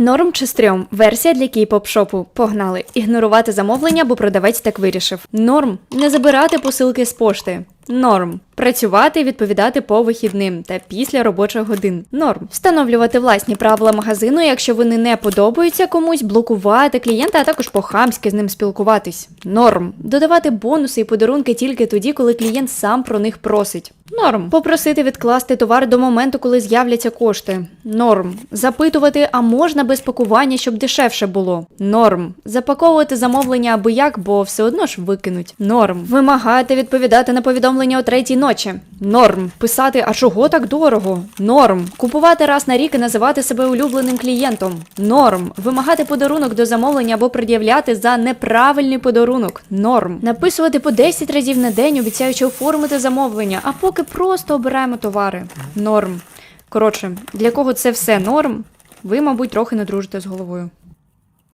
Норм чи стрьом. Версія для кей-поп шопу. Погнали. Ігнорувати замовлення, бо продавець так вирішив. Норм. Не забирати посилки з пошти. Норм. Працювати відповідати по вихідним та після робочих годин. Норм. Встановлювати власні правила магазину, якщо вони не подобаються комусь, блокувати клієнта, а також по-хамськи з ним спілкуватись. Норм. Додавати бонуси і подарунки тільки тоді, коли клієнт сам про них просить. Норм. Попросити відкласти товар до моменту, коли з'являться кошти. Норм. Запитувати, а можна без пакування, щоб дешевше було. Норм. Запаковувати замовлення аби як, бо все одно ж викинуть. Норм. Вимагати відповідати на повідомлення о третій ночі. Норм. Писати, а чого так дорого? Норм. Купувати раз на рік і називати себе улюбленим клієнтом. Норм. Вимагати подарунок до замовлення або пред'являти за неправильний подарунок. Норм. Написувати по 10 разів на день, обіцяючи оформити замовлення, а поки просто обираємо товари. Норм. Коротше, для кого це все норм, ви, мабуть, трохи не дружите з головою.